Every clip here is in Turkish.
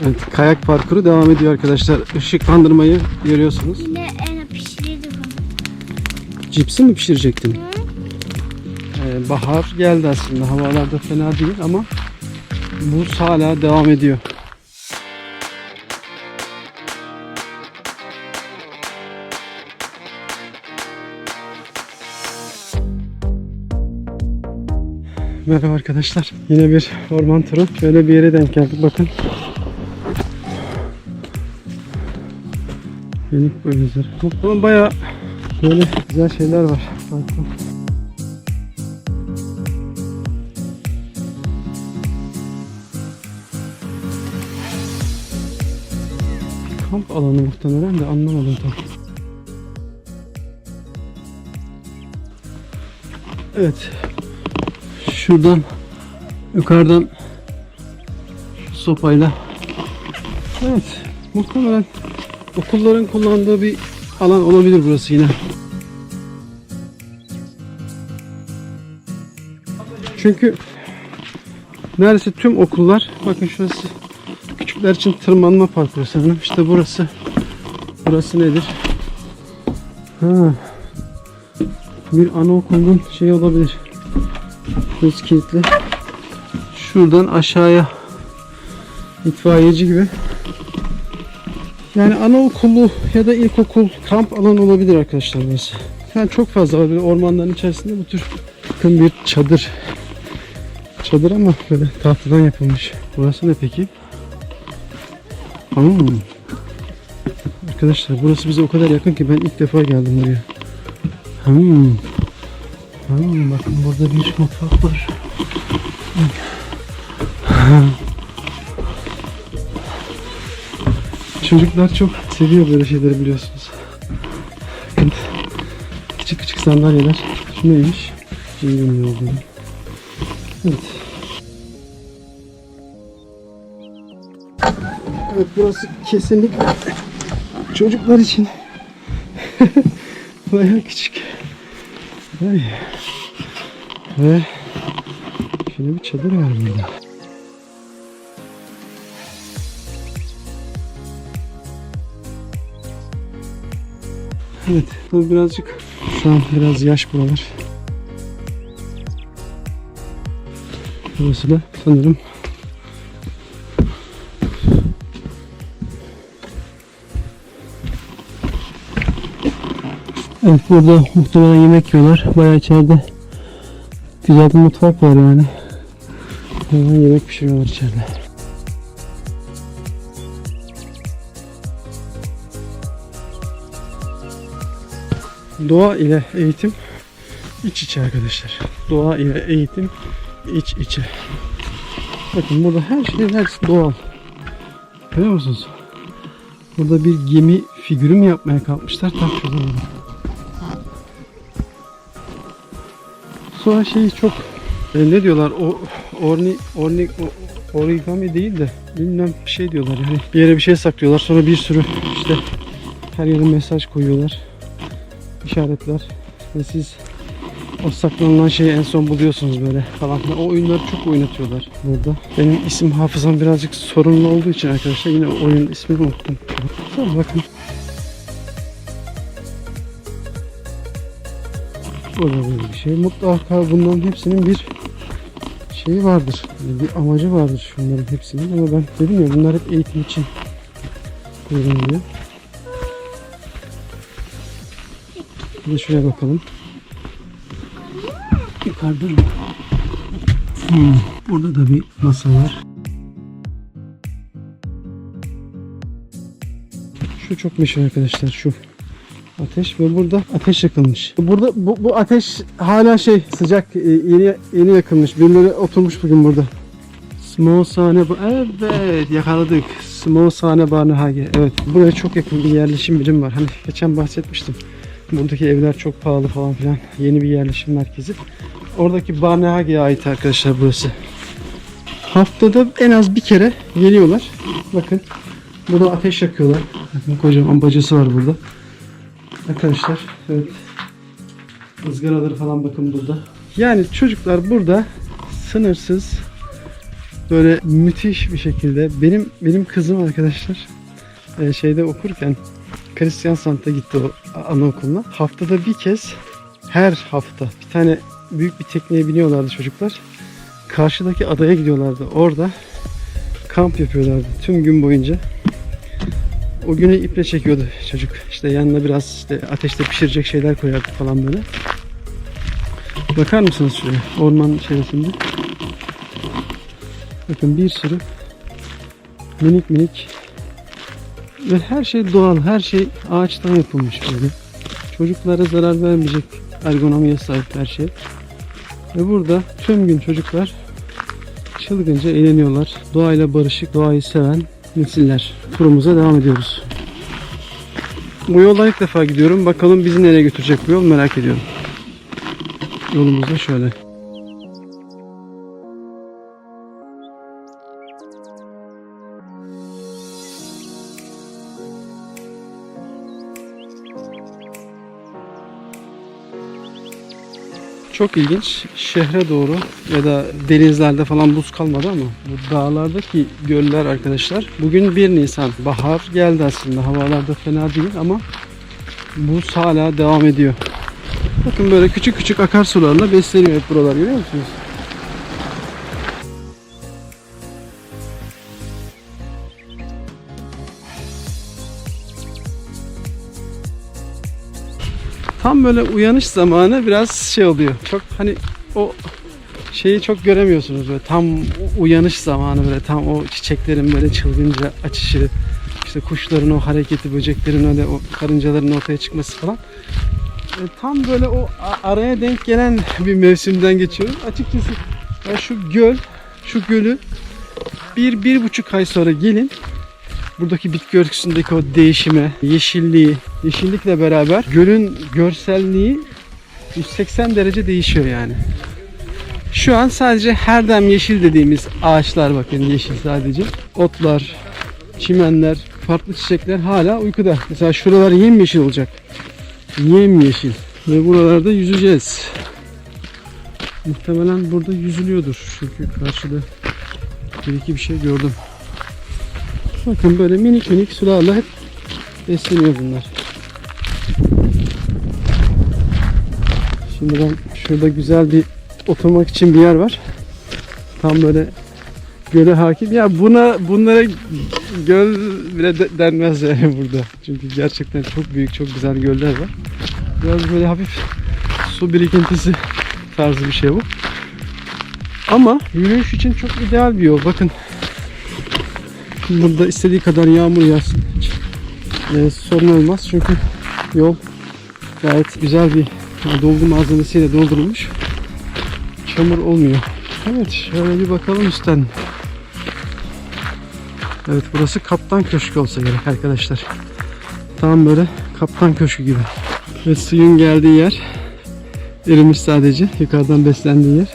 Evet, kayak parkuru devam ediyor arkadaşlar. Işıklandırmayı görüyorsunuz. Yine en. Cipsi mi pişirecektin? Ee, bahar geldi aslında. Havalar da fena değil ama buz hala devam ediyor. Merhaba arkadaşlar. Yine bir orman turu. Şöyle bir yere denk geldik. Bakın. Yenik boyunuzları. Ama bayağı böyle güzel şeyler var. Bakın. Kamp alanı muhtemelen de anlamadım tam. Evet. Şuradan yukarıdan sopayla Evet. Muhtemelen okulların kullandığı bir alan olabilir burası yine. Çünkü neredeyse tüm okullar bakın şurası küçükler için tırmanma parkuru sanırım. İşte burası burası nedir? Ha. Bir anaokulunun şey olabilir. Burası kilitli. Şuradan aşağıya itfaiyeci gibi yani anaokulu ya da ilkokul kamp alanı olabilir arkadaşlar burası. Yani çok fazla var böyle ormanların içerisinde bu tür bakın bir çadır. Çadır ama böyle tahtadan yapılmış. Burası ne peki? Hmm. Arkadaşlar burası bize o kadar yakın ki ben ilk defa geldim buraya. Hmm. Hmm, bakın burada bir mutfak var. Çocuklar çok seviyor böyle şeyleri biliyorsunuz. Küçük küçük sandalyeler. Şu neymiş? Bilmiyorum olduğunu. Evet. Evet burası kesinlikle çocuklar için bayağı küçük. Ay. Ve şöyle bir çadır var burada. Evet, bu birazcık şu an biraz yaş buralar. Burası da sanırım Evet burada muhtemelen yemek yiyorlar. Bayağı içeride güzel bir mutfak var yani. Hemen yemek pişiriyorlar içeride. Doğa ile eğitim iç içe arkadaşlar. Doğa ile eğitim iç içe. Bakın burada her şey neredeyse doğal. Görüyor musunuz? Burada bir gemi figürü mü yapmaya kalkmışlar? Tam burada. Sonra şey çok e, ne diyorlar o orni orni origami değil de bilmem bir şey diyorlar yani bir yere bir şey saklıyorlar sonra bir sürü işte her yere mesaj koyuyorlar işaretler ve siz o saklanılan şeyi en son buluyorsunuz böyle falan. O oyunları çok oynatıyorlar burada. Benim isim hafızam birazcık sorunlu olduğu için arkadaşlar yine oyun ismini unuttum. Tamam bakın. Burada böyle bir şey. Mutlaka bunların hepsinin bir şeyi vardır. Bir amacı vardır şunların hepsinin ama ben dedim ya bunlar hep eğitim için kullanılıyor. Bir de şuraya bakalım. Yukarıda? Hmm, Burada da bir masa var. Şu çok meşhur arkadaşlar şu ateş ve burada ateş yakılmış. Burada bu, bu ateş hala şey sıcak e, yeni yeni yakılmış. Birileri oturmuş bugün burada. Smosane bu evet yakaladık. Smosane Barnehage. Evet buraya çok yakın bir yerleşim birim var. Hani geçen bahsetmiştim. Buradaki evler çok pahalı falan filan. Yeni bir yerleşim merkezi. Oradaki Barnehage'ye ait arkadaşlar burası. Haftada en az bir kere geliyorlar. Bakın burada ateş yakıyorlar. Bakın kocaman bacası var burada. Arkadaşlar evet. ızgaraları falan bakın burada. Yani çocuklar burada sınırsız böyle müthiş bir şekilde benim benim kızım arkadaşlar e, şeyde okurken Christian Sant'a gitti o anaokuluna. Haftada bir kez her hafta bir tane büyük bir tekneye biniyorlardı çocuklar. Karşıdaki adaya gidiyorlardı. Orada kamp yapıyorlardı tüm gün boyunca. O günü iple çekiyordu çocuk. İşte yanına biraz işte ateşte pişirecek şeyler koyardı falan böyle. Bakar mısınız şuraya? Orman içerisinde. Bakın bir sürü minik minik ve her şey doğal, her şey ağaçtan yapılmış böyle. Çocuklara zarar vermeyecek ergonomiye sahip her şey. Ve burada tüm gün çocuklar çılgınca eğleniyorlar. Doğayla barışık, doğayı seven nesiller. Turumuza devam ediyoruz. Bu yoldan ilk defa gidiyorum. Bakalım bizi nereye götürecek bu yol merak ediyorum. Yolumuz da şöyle. Çok ilginç. Şehre doğru ya da denizlerde falan buz kalmadı ama bu dağlardaki göller arkadaşlar. Bugün 1 Nisan. Bahar geldi aslında. Havalarda fena değil ama buz hala devam ediyor. Bakın böyle küçük küçük akarsularla besleniyor hep buralar görüyor musunuz? Tam böyle uyanış zamanı biraz şey oluyor. Çok hani o şeyi çok göremiyorsunuz böyle. Tam uyanış zamanı böyle. Tam o çiçeklerin böyle çılgınca açışı işte kuşların o hareketi böceklerin öyle o karıncaların ortaya çıkması falan. E, tam böyle o araya denk gelen bir mevsimden geçiyoruz açıkçası ya şu göl şu gölü bir bir buçuk ay sonra gelin buradaki bitki örtüsündeki o değişime, yeşilliği, yeşillikle beraber gölün görselliği 180 derece değişiyor yani. Şu an sadece herdem yeşil dediğimiz ağaçlar bakın yeşil sadece. Otlar, çimenler, farklı çiçekler hala uykuda. Mesela şuralar yemyeşil olacak. Yemyeşil. Ve buralarda yüzeceğiz. Muhtemelen burada yüzülüyordur. Çünkü karşıda bir iki bir şey gördüm. Bakın böyle minik minik sularla hep besleniyor bunlar. Şimdi ben şurada güzel bir oturmak için bir yer var. Tam böyle göle hakim. Ya buna bunlara göl bile de- denmez yani burada. Çünkü gerçekten çok büyük, çok güzel göller var. Biraz böyle hafif su birikintisi tarzı bir şey bu. Ama yürüyüş için çok ideal bir yol. Bakın Burada istediği kadar yağmur yağsın. Hiç e, sorun olmaz çünkü yol gayet güzel bir e, dolgu malzemesiyle doldurulmuş. Çamur olmuyor. Evet şöyle bir bakalım üstten. Evet burası kaptan köşkü olsa gerek arkadaşlar. Tam böyle kaptan köşkü gibi. Ve suyun geldiği yer erimiş sadece. Yukarıdan beslendiği yer.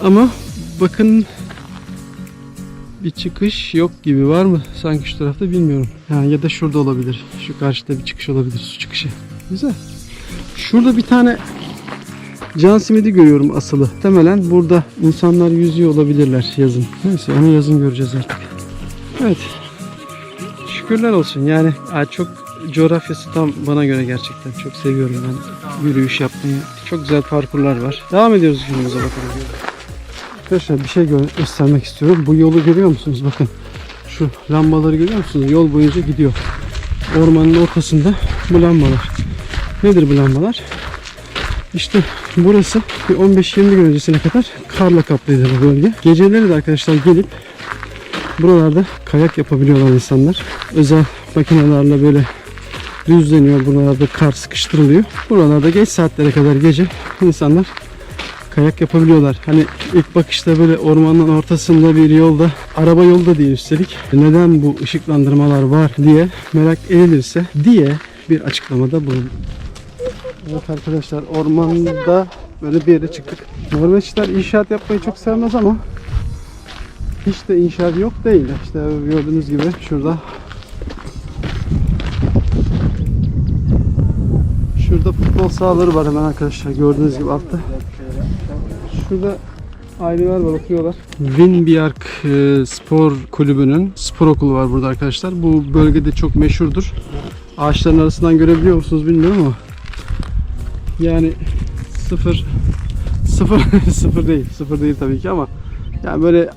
Ama bakın bir çıkış yok gibi var mı? Sanki şu tarafta bilmiyorum. Ha, ya da şurada olabilir. Şu karşıda bir çıkış olabilir. Su çıkışı. Güzel. Şurada bir tane can simidi görüyorum asılı. Temelen burada insanlar yüzüyor olabilirler yazın. Neyse onu yazın göreceğiz artık. Evet. Şükürler olsun. Yani çok coğrafyası tam bana göre gerçekten. Çok seviyorum ben yürüyüş yapmayı. Çok güzel parkurlar var. Devam ediyoruz günümüze bakalım. Arkadaşlar bir şey gö- göstermek istiyorum. Bu yolu görüyor musunuz? Bakın şu lambaları görüyor musunuz? Yol boyunca gidiyor. Ormanın ortasında bu lambalar. Nedir bu lambalar? İşte burası bir 15-20 gün öncesine kadar karla kaplıydı bu bölge. Geceleri de arkadaşlar gelip buralarda kayak yapabiliyorlar insanlar. Özel makinelerle böyle düzleniyor. Buralarda kar sıkıştırılıyor. Buralarda geç saatlere kadar gece insanlar kayak yapabiliyorlar. Hani ilk bakışta böyle ormanın ortasında bir yolda, araba yolda değil üstelik. Neden bu ışıklandırmalar var diye merak edilirse diye bir açıklamada bulun. Evet arkadaşlar ormanda böyle bir yere çıktık. Norveçliler inşaat yapmayı çok sevmez ama hiç de inşaat yok değil. İşte gördüğünüz gibi şurada Şurada futbol sahaları var hemen arkadaşlar gördüğünüz gibi altta. Şurada aileler var oturuyorlar. Winbjark e, Spor Kulübü'nün spor okulu var burada arkadaşlar. Bu bölgede çok meşhurdur. Ağaçların arasından görebiliyor musunuz bilmiyorum ama yani sıfır sıfır sıfır değil sıfır değil tabii ki ama yani böyle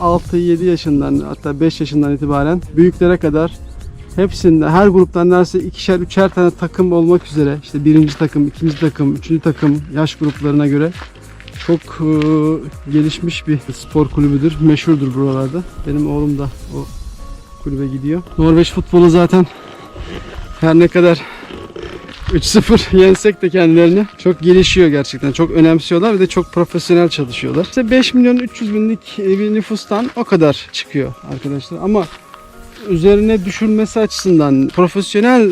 6-7 yaşından hatta 5 yaşından itibaren büyüklere kadar hepsinde her gruptan neredeyse ikişer üçer tane takım olmak üzere işte birinci takım, ikinci takım, üçüncü takım yaş gruplarına göre çok e, gelişmiş bir spor kulübüdür. Meşhurdur buralarda. Benim oğlum da o kulübe gidiyor. Norveç futbolu zaten her ne kadar 3-0 yensek de kendilerini çok gelişiyor gerçekten. Çok önemsiyorlar ve de çok profesyonel çalışıyorlar. İşte 5 milyon 300 binlik bir nüfustan o kadar çıkıyor arkadaşlar. Ama üzerine düşürmesi açısından, profesyonel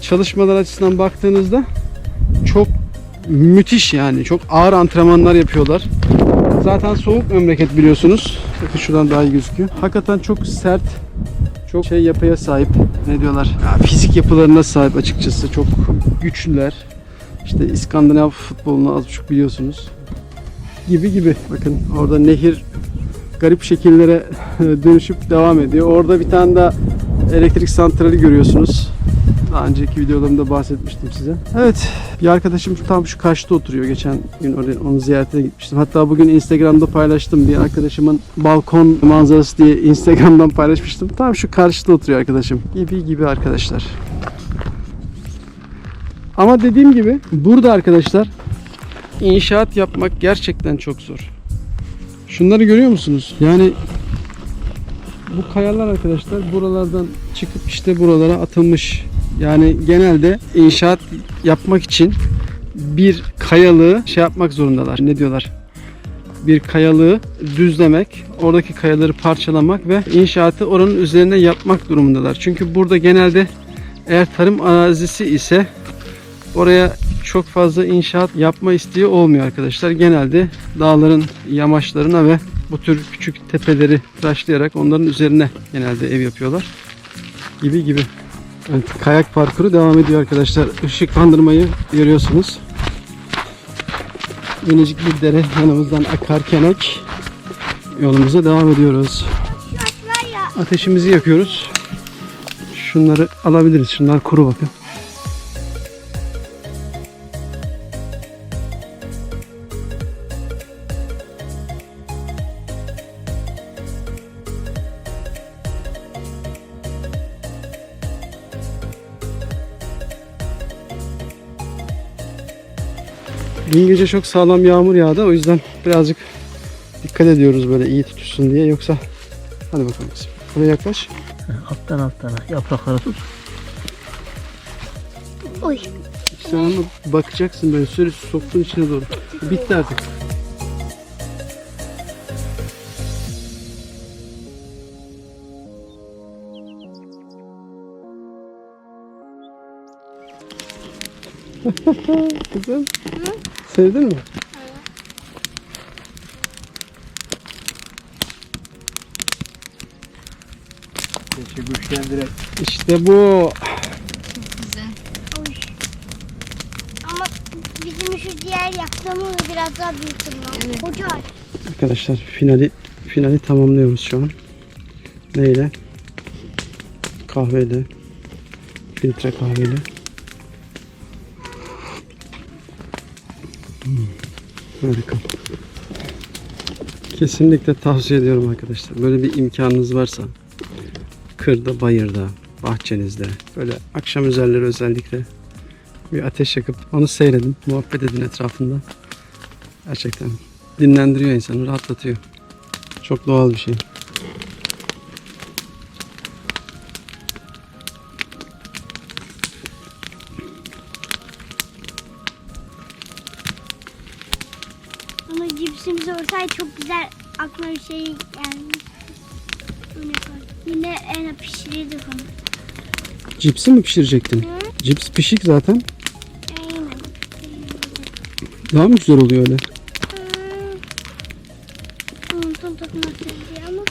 çalışmalar açısından baktığınızda müthiş yani. Çok ağır antrenmanlar yapıyorlar. Zaten soğuk memleket biliyorsunuz. Bakın şuradan daha iyi gözüküyor. Hakikaten çok sert, çok şey yapıya sahip. Ne diyorlar? Ya, fizik yapılarına sahip açıkçası. Çok güçlüler. İşte İskandinav futbolunu az buçuk biliyorsunuz. Gibi gibi. Bakın orada nehir garip şekillere dönüşüp devam ediyor. Orada bir tane daha elektrik santrali görüyorsunuz. Daha önceki videolarımda bahsetmiştim size. Evet, bir arkadaşım tam şu karşıda oturuyor. Geçen gün oraya onu ziyarete gitmiştim. Hatta bugün Instagram'da paylaştım. Bir arkadaşımın balkon manzarası diye Instagram'dan paylaşmıştım. Tam şu karşıda oturuyor arkadaşım. Gibi gibi arkadaşlar. Ama dediğim gibi burada arkadaşlar inşaat yapmak gerçekten çok zor. Şunları görüyor musunuz? Yani bu kayalar arkadaşlar buralardan çıkıp işte buralara atılmış. Yani genelde inşaat yapmak için bir kayalığı şey yapmak zorundalar. Ne diyorlar? Bir kayalığı düzlemek, oradaki kayaları parçalamak ve inşaatı oranın üzerine yapmak durumundalar. Çünkü burada genelde eğer tarım arazisi ise oraya çok fazla inşaat yapma isteği olmuyor arkadaşlar. Genelde dağların yamaçlarına ve bu tür küçük tepeleri tıraşlayarak onların üzerine genelde ev yapıyorlar. Gibi gibi. Evet, kayak parkuru devam ediyor arkadaşlar. Işıklandırmayı görüyorsunuz. Minicik bir dere yanımızdan akarken ek yolumuza devam ediyoruz. Ateşimizi yakıyoruz. Şunları alabiliriz. Şunlar kuru bakın. Dün gece çok sağlam yağmur yağdı. O yüzden birazcık dikkat ediyoruz böyle iyi tutuşsun diye. Yoksa hadi bakalım kızım. Buraya yaklaş. Alttan alttan yaprakları tut. Oy. Sen ama bakacaksın böyle sürekli soktun içine doğru. Bitti artık. Kızım. Sevdin mi? Geçi. İşte bu. Oy. Ama bizim şu diğer yaptığımız biraz daha büyük. Koca ağaç. Arkadaşlar finali finali tamamlıyoruz şu an. Neyle? Kahveyle. Filtre kahveyle. Harika. Kesinlikle tavsiye ediyorum arkadaşlar. Böyle bir imkanınız varsa kırda, bayırda, bahçenizde böyle akşam üzerleri özellikle bir ateş yakıp onu seyredin, muhabbet edin etrafında. Gerçekten dinlendiriyor insanı, rahatlatıyor. Çok doğal bir şey. Güzel aklıma bir şey koy. Yine en pişirirdik onu. Cipsi mi pişirecektin? Hı? Cips pişik zaten. Aynen. Daha mı güzel oluyor öyle? Unuttum tadını diye ama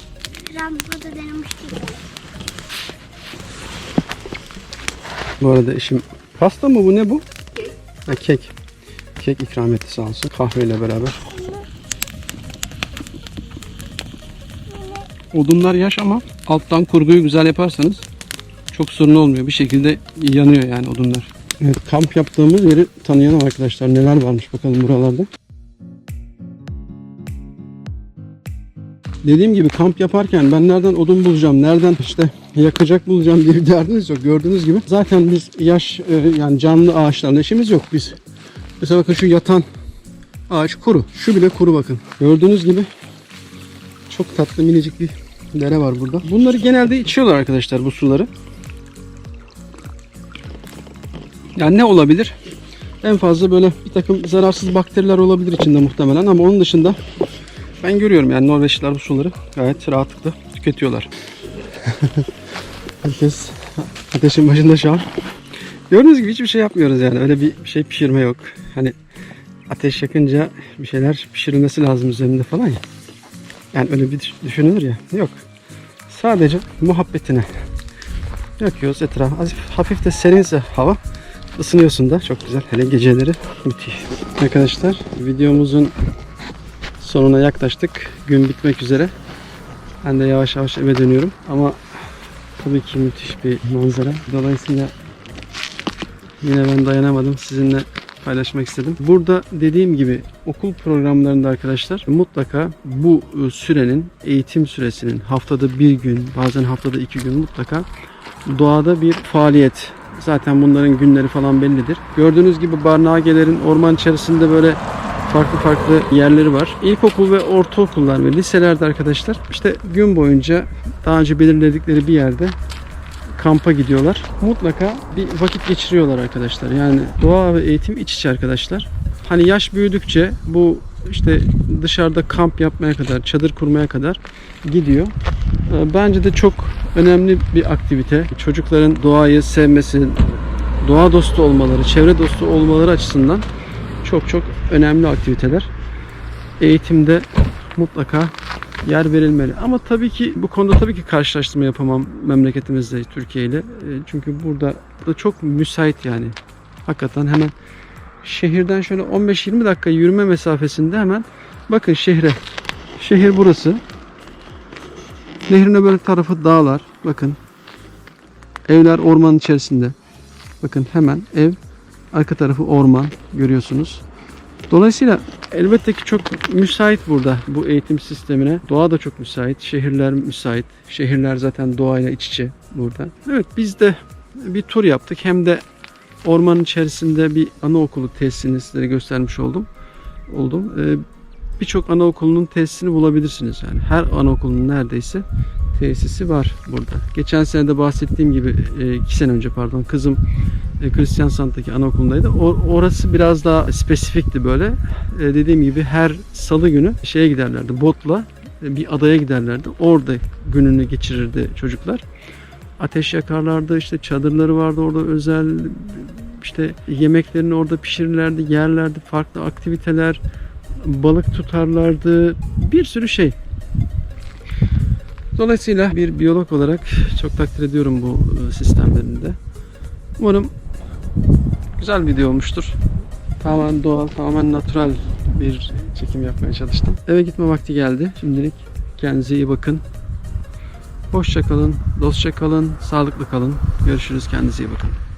Rambo'da denemiştim. Bu arada eşim pasta mı bu ne bu? Ha, kek. Kek ikram etti sağ olsun. Kahveyle beraber. Odunlar yaş ama alttan kurguyu güzel yaparsanız çok sorun olmuyor. Bir şekilde yanıyor yani odunlar. Evet kamp yaptığımız yeri tanıyalım arkadaşlar. Neler varmış bakalım buralarda. Dediğim gibi kamp yaparken ben nereden odun bulacağım, nereden işte yakacak bulacağım diye bir derdiniz yok. Gördüğünüz gibi zaten biz yaş e, yani canlı ağaçlarla işimiz yok biz. Mesela bakın şu yatan ağaç kuru. Şu bile kuru bakın. Gördüğünüz gibi çok tatlı minicik bir dere var burada. Bunları genelde içiyorlar arkadaşlar bu suları. Yani ne olabilir? En fazla böyle bir takım zararsız bakteriler olabilir içinde muhtemelen ama onun dışında ben görüyorum yani Norveçliler bu suları gayet rahatlıkla tüketiyorlar. Herkes ateşin başında şu an. Gördüğünüz gibi hiçbir şey yapmıyoruz yani. Öyle bir şey pişirme yok. Hani ateş yakınca bir şeyler pişirilmesi lazım üzerinde falan ya. Yani öyle bir düşünülür ya. Yok. Sadece muhabbetine yakıyoruz etrafı. Hafif, hafif de serinse hava ısınıyorsun da çok güzel. Hele geceleri müthiş. Arkadaşlar videomuzun sonuna yaklaştık. Gün bitmek üzere. Ben de yavaş yavaş eve dönüyorum. Ama tabii ki müthiş bir manzara. Dolayısıyla yine ben dayanamadım. Sizinle paylaşmak istedim. Burada dediğim gibi okul programlarında arkadaşlar mutlaka bu e, sürenin eğitim süresinin haftada bir gün bazen haftada iki gün mutlaka doğada bir faaliyet. Zaten bunların günleri falan bellidir. Gördüğünüz gibi Barnagelerin orman içerisinde böyle farklı farklı yerleri var. İlkokul ve ortaokullar ve liselerde arkadaşlar işte gün boyunca daha önce belirledikleri bir yerde kampa gidiyorlar. Mutlaka bir vakit geçiriyorlar arkadaşlar. Yani doğa ve eğitim iç içe arkadaşlar. Hani yaş büyüdükçe bu işte dışarıda kamp yapmaya kadar, çadır kurmaya kadar gidiyor. Ee, Bence de çok önemli bir aktivite. Çocukların doğayı sevmesi, doğa dostu olmaları, çevre dostu olmaları açısından çok çok önemli aktiviteler. Eğitimde mutlaka yer verilmeli. Ama tabii ki bu konuda tabii ki karşılaştırma yapamam memleketimizde Türkiye ile. E, Çünkü burada da çok müsait yani. Hakikaten hemen şehirden şöyle 15-20 dakika yürüme mesafesinde hemen bakın şehre. Şehir burası. Nehrin öbür tarafı dağlar. Bakın. Evler ormanın içerisinde. Bakın hemen ev arka tarafı orman görüyorsunuz. Dolayısıyla elbette ki çok müsait burada bu eğitim sistemine. Doğa da çok müsait, şehirler müsait. Şehirler zaten doğayla iç içe burada. Evet biz de bir tur yaptık. Hem de ormanın içerisinde bir anaokulu tesisini sizlere göstermiş oldum. Oldum. Ee, Birçok anaokulunun tesisini bulabilirsiniz. Yani her anaokulunun neredeyse tesisi var burada. Geçen sene de bahsettiğim gibi, e, iki sene önce pardon, kızım e, Christian Sant'taki anaokulundaydı. O, orası biraz daha spesifikti böyle. E, dediğim gibi her salı günü şeye giderlerdi botla bir adaya giderlerdi. Orada gününü geçirirdi çocuklar. Ateş yakarlardı işte çadırları vardı orada özel işte yemeklerini orada pişirirlerdi, yerlerdi, farklı aktiviteler, balık tutarlardı, bir sürü şey. Dolayısıyla bir biyolog olarak çok takdir ediyorum bu e, sistemlerini de. Umarım güzel bir video olmuştur. Tamamen doğal, tamamen natural bir çekim yapmaya çalıştım. Eve gitme vakti geldi. Şimdilik kendinize iyi bakın. Hoşça kalın, dostça kalın, sağlıklı kalın. Görüşürüz. Kendinize iyi bakın.